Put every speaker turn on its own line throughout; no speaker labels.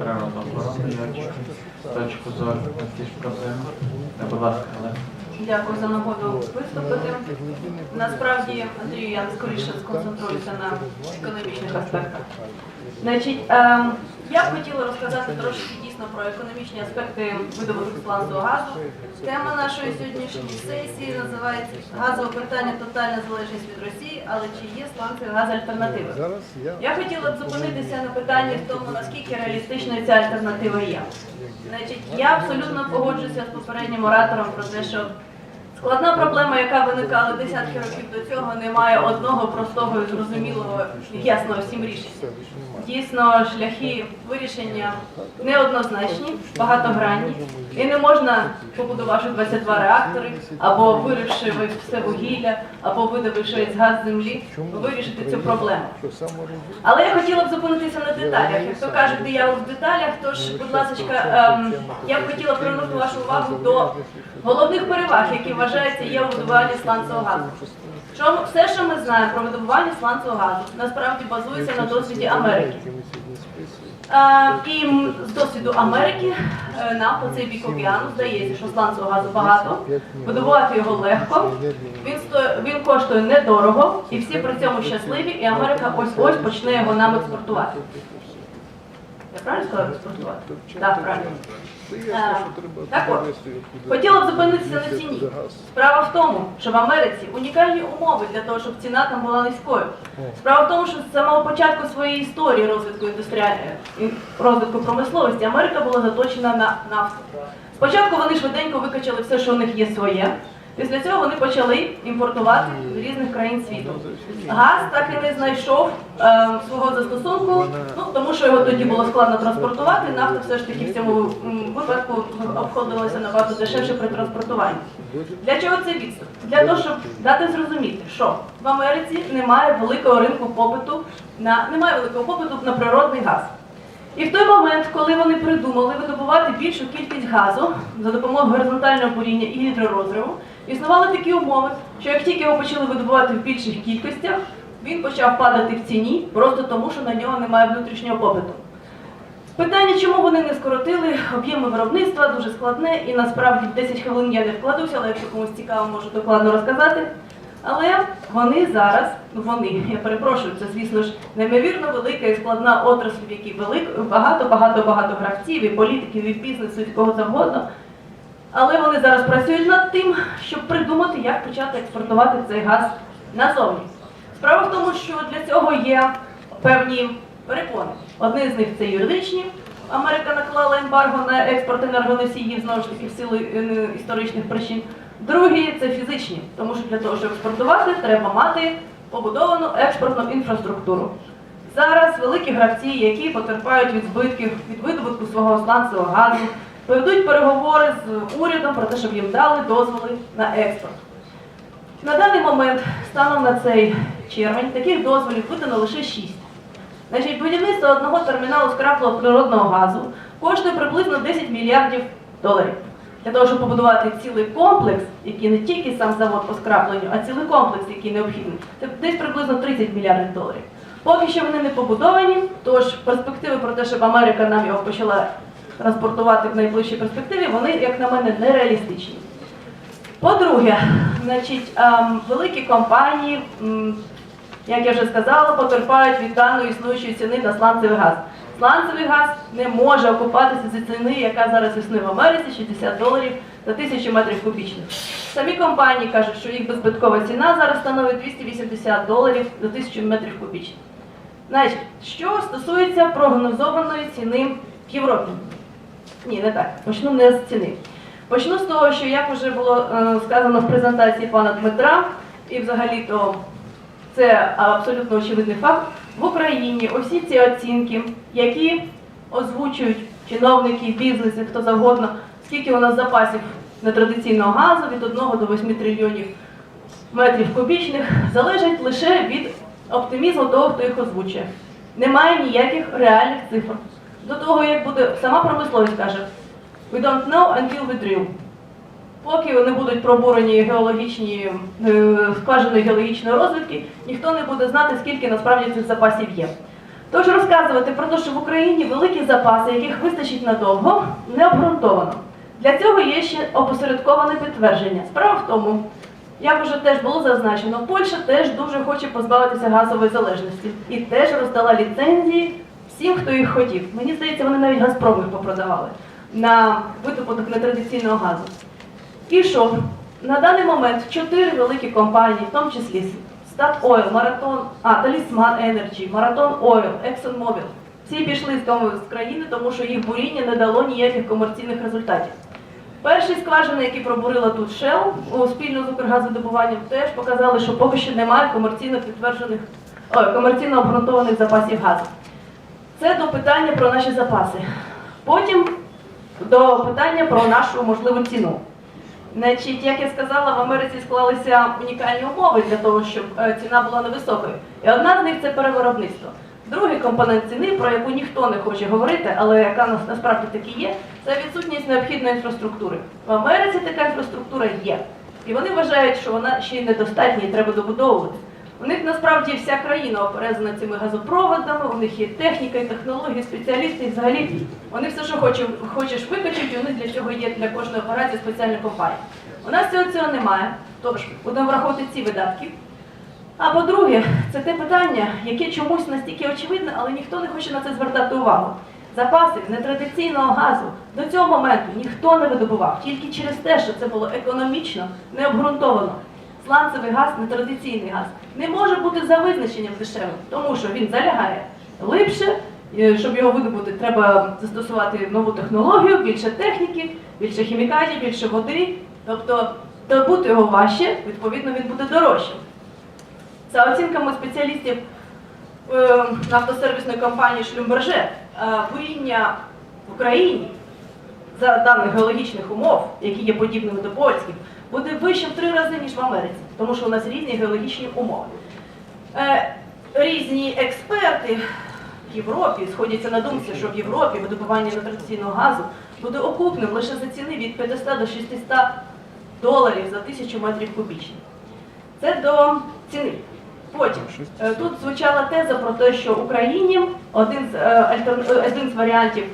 природоохоронної точку зору на ці ж проблеми. Будь ласка, але.
Дякую за нагоду виступити. Насправді, Андрію, я скоріше сконцентруюся на економічних аспектах. Значить, ем, я б хотіла розказати трошки дійсно про економічні аспекти видобутку сланцевого газу. Тема нашої сьогоднішньої сесії називається газове питання тотальна залежність від Росії, але чи є сланцевий газ альтернатива?
Я
Я хотіла б зупинитися на питанні в тому, наскільки реалістичною ця альтернатива є. Значить, я абсолютно погоджуюся з попереднім оратором про те, що складна проблема, яка виникала десятки років до цього, не має одного простого і зрозумілого ясного всім рішення. Дійсно, шляхи вирішення неоднозначні, багатогранні, і не можна, побудувавши 22 реактори, або виривши все вугілля, або видобивши весь газ землі, вирішити цю проблему. Але я хотіла б зупинитися на деталях. Як то кажуть, диявол в деталях, тож, будь ласка, ем, я б хотіла привернути вашу увагу до головних переваг, які вважаються є у видобуванні сланцевого газу. Що все, що ми знаємо про видобування сланцевого газу, насправді базується на досвіді Америки. А, і з досвіду Америки е, нам по цей бік океану здається, що сланцевого газу багато, видобувати його легко. Він сто- він коштує недорого, і всі при цьому щасливі, і Америка ось ось почне його нам експортувати. Я правильно сказала експортувати? Так, правильно.
Це
Е, так от, Хотіла б зупинитися на ціні. Справа в тому, що в Америці унікальні умови для того, щоб ціна там була низькою. Справа в тому, що з самого початку своєї історії розвитку індустріальної ін- розвитку промисловості Америка була заточена на нафту. Спочатку вони швиденько викачали все, що у них є своє. Після цього вони почали імпортувати з різних країн світу. Газ так і не знайшов е, свого застосунку, ну тому що його тоді було складно транспортувати. Нафта все ж таки в цьому випадку обходилася набагато дешевше при транспортуванні. Для чого це відступ? Для того, щоб дати зрозуміти, що в Америці немає великого ринку попиту на немає великого попиту на природний газ. І в той момент, коли вони придумали видобувати більшу кількість газу за допомогою горизонтального буріння і гідророзриву, існували такі умови, що як тільки його почали видобувати в більших кількостях, він почав падати в ціні просто тому, що на нього немає внутрішнього попиту. Питання, чому вони не скоротили об'єми виробництва, дуже складне, і насправді 10 хвилин я не вкладуся, але якщо комусь цікаво, можу докладно розказати. Але вони зараз, вони, я перепрошую, це звісно ж неймовірно велика і складна отрасль, в якій велик, багато, багато, багато гравців, і політиків, і бізнесу, і кого завгодно. Але вони зараз працюють над тим, щоб придумати, як почати експортувати цей газ назовні. Справа в тому, що для цього є певні перепони. Одні з них це юридичні. Америка наклала ембарго на експорт енергоносіїв знову ж таки в силу е, історичних причин. Другі це фізичні, тому що для того, щоб експортувати, треба мати побудовану експортну інфраструктуру. Зараз великі гравці, які потерпають від збитків від видобутку свого сланцевого газу, поведуть переговори з урядом про те, щоб їм дали дозволи на експорт. На даний момент, станом на цей червень, таких дозволів видано лише 6. Значить, будівництво одного терміналу скрапленого природного газу коштує приблизно 10 мільярдів доларів. Для того, щоб побудувати цілий комплекс, який не тільки сам завод по скрапленню, а цілий комплекс, який необхідний, це десь приблизно 30 мільярдів доларів. Поки що вони не побудовані, тож перспективи про те, щоб Америка нам його почала транспортувати в найближчій перспективі, вони, як на мене, нереалістичні. По-друге, значить, ем, великі компанії, як я вже сказала, потерпають від даної існуючої ціни на сланцевий газ. Сланцевий газ не може окупатися за ціни, яка зараз існує в Америці, 60 доларів за тисячу метрів кубічних. Самі компанії кажуть, що їх беззбиткова ціна зараз становить 280 доларів за тисячу метрів кубічних. Значить, що стосується прогнозованої ціни в Європі. Ні, не так. Почну не з ціни. Почну з того, що як вже було е, сказано в презентації пана Дмитра, і взагалі-то це абсолютно очевидний факт. В Україні усі ці оцінки, які озвучують чиновники, бізнеси, хто завгодно, скільки у нас запасів нетрадиційного газу від 1 до 8 трильйонів метрів кубічних, залежать лише від оптимізму того, хто їх озвучує. Немає ніяких реальних цифр. До того, як буде сама промисловість каже, we don't know until we drill. Поки не будуть пробурені геологічні е, скважини геологічної розвідки, ніхто не буде знати, скільки насправді цих запасів є. Тож розказувати про те, що в Україні великі запаси, яких вистачить надовго, не обґрунтовано. Для цього є ще опосередковане підтвердження. Справа в тому, як уже теж було зазначено, Польща теж дуже хоче позбавитися газової залежності і теж роздала ліцензії всім, хто їх хотів. Мені здається, вони навіть Газпрому їх попродавали на видобуток нетрадиційного газу. І що? На даний момент чотири великі компанії, в тому числі Statoil, Marathon, а, Talisman Energy, Marathon Oil, ExxonMobil, всі пішли з країни, тому що їх буріння не дало ніяких комерційних результатів. Перші скважини, які пробурила тут Shell спільно з Укргазвидобуванням, теж показали, що поки що немає комерційно підтверджених, ой, комерційно обґрунтованих запасів газу. Це до питання про наші запаси. Потім до питання про нашу можливу ціну. Значить, як я сказала, в Америці склалися унікальні умови для того, щоб е, ціна була невисокою. І одна з них це перевиробництво. Другий компонент ціни, про яку ніхто не хоче говорити, але яка насправді таки є, це відсутність необхідної інфраструктури. В Америці така інфраструктура є. І вони вважають, що вона ще й недостатня і треба добудовувати. У них насправді вся країна оперезана цими газопроводами, у них є техніка і технології, спеціалісти, і взагалі вони все, що хочеш, хочеш викачуть, і у них для цього є для кожної операції спеціальна компанія. У нас цього цього немає, тож будемо враховувати ці видатки. А по-друге, це те питання, яке чомусь настільки очевидне, але ніхто не хоче на це звертати увагу. Запасів нетрадиційного газу до цього моменту ніхто не видобував, тільки через те, що це було економічно необґрунтовано. Сланцевий газ, нетрадиційний газ, не може бути за визначенням дешевим, тому що він залягає глибше, е, щоб його видобути, треба застосувати нову технологію, більше техніки, більше хімікатів, більше води. Тобто добути його важче, відповідно, він буде дорожчим. За оцінками спеціалістів е, нафтосервісної компанії Шлюмберже, е, буріння в Україні за даних геологічних умов, які є подібними до польських, буде вище в три рази, ніж в Америці, тому що у нас різні геологічні умови. Е, різні експерти в Європі сходяться на думці, що в Європі видобування нетрадиційного газу буде окупним лише за ціни від 500 до 600 доларів за тисячу метрів кубічних. Це до ціни. Потім е, тут звучала теза про те, що Україні один з, е, один з варіантів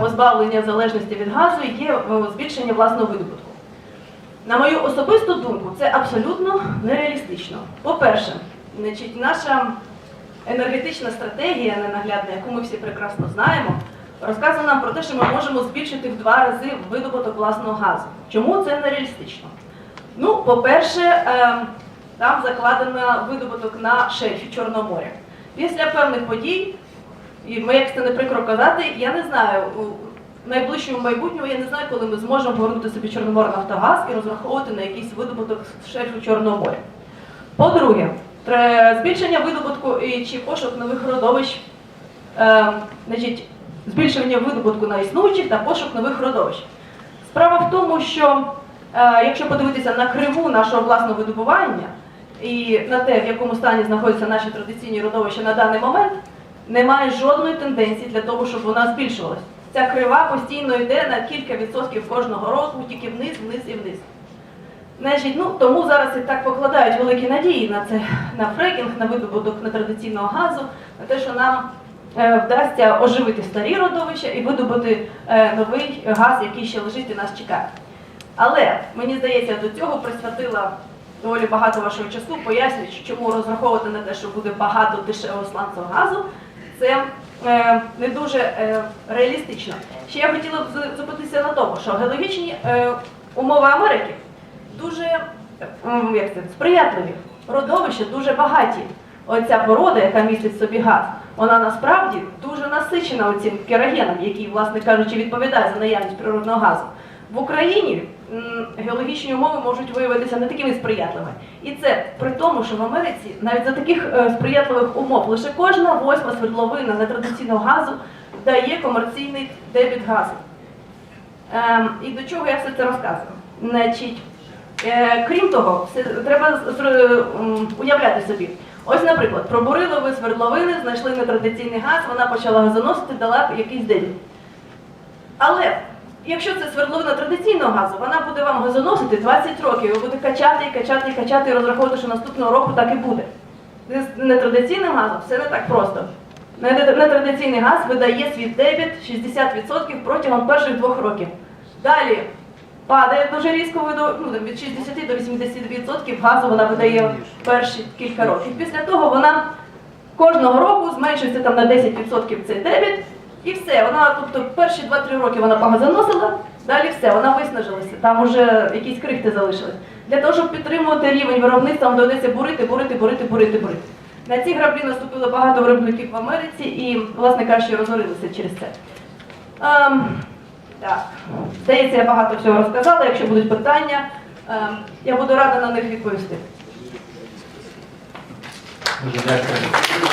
позбавлення залежності від газу є е, збільшення власного видобутку. На мою особисту думку, це абсолютно нереалістично. По-перше, наша енергетична стратегія ненаглядна, яку ми всі прекрасно знаємо, розказує нам про те, що ми можемо збільшити в два рази видобуток власного газу. Чому це нереалістично? Ну, по-перше, ем, там закладено видобуток на шельфі Чорного моря. Після певних подій, і ми, як це не прикро казати, я не знаю, у найближчому майбутньому я не знаю, коли ми зможемо повернути собі Чорноморнафтогаз і розраховувати на якийсь видобуток шельфу Чорного моря. По-друге, збільшення видобутку чи пошук нових родовищ, е, значить, збільшення видобутку на існуючих та пошук нових родовищ. Справа в тому, що е, якщо подивитися на криву нашого власного видобування і на те, в якому стані знаходяться наші традиційні родовища на даний момент, немає жодної тенденції для того, щоб вона збільшувалась. Ця крива постійно йде на кілька відсотків кожного року, тільки вниз, вниз і вниз. Значить, ну тому зараз і так покладають великі надії на це на фрекінг, на видобуток нетрадиційного газу, на те, що нам е, вдасться оживити старі родовища і видобути е, новий газ, який ще лежить і нас чекає. Але мені здається, до цього присвятила доволі багато вашого часу, пояснюючи, чому розраховувати на те, що буде багато дешевого сланцевого газу, це е, не дуже е, реалістично. Ще я хотіла б зупинитися на тому, що геологічні е, умови Америки дуже як це, сприятливі. Родовища дуже багаті. Оця порода, яка містить собі газ, вона насправді дуже насичена цим керогеном, який, власне кажучи, відповідає за наявність природного газу. В Україні геологічні умови можуть виявитися не такими сприятливими. І це при тому, що в Америці навіть за таких е, сприятливих умов лише кожна восьма свердловина нетрадиційного газу дає комерційний дебіт газу. Ем, і до чого я все це розказую? Значить, е, крім того, треба зр- уявляти собі. Ось, наприклад, пробурили ви свердловини, знайшли нетрадиційний газ, вона почала газоносити, дала якийсь дебіт. Але якщо це свердловина традиційного газу, вона буде вам газоносити 20 років, ви будете качати і качати і качати і розраховувати, що наступного року так і буде. З нетрадиційним газом все не так просто. Нетрадиційний газ видає свій дебіт 60% протягом перших двох років. Далі падає дуже різко ну, від 60 до 80% газу вона видає перші кілька років. Після того вона кожного року зменшується там на 10% цей дебіт, і все. Вона, тобто, перші 2-3 роки вона погазоносила, далі все, вона виснажилася. Там уже якісь крихти залишились. Для того, щоб підтримувати рівень виробництва, вам доведеться бурити, бурити, бурити, бурити, бурити. На ці граблі наступило багато виробників в Америці і, власне кажучи, розорилися через це. Ем, так, здається, я багато всього розказала. Якщо будуть питання, ем, я буду рада на них відповісти.
Дуже дякую.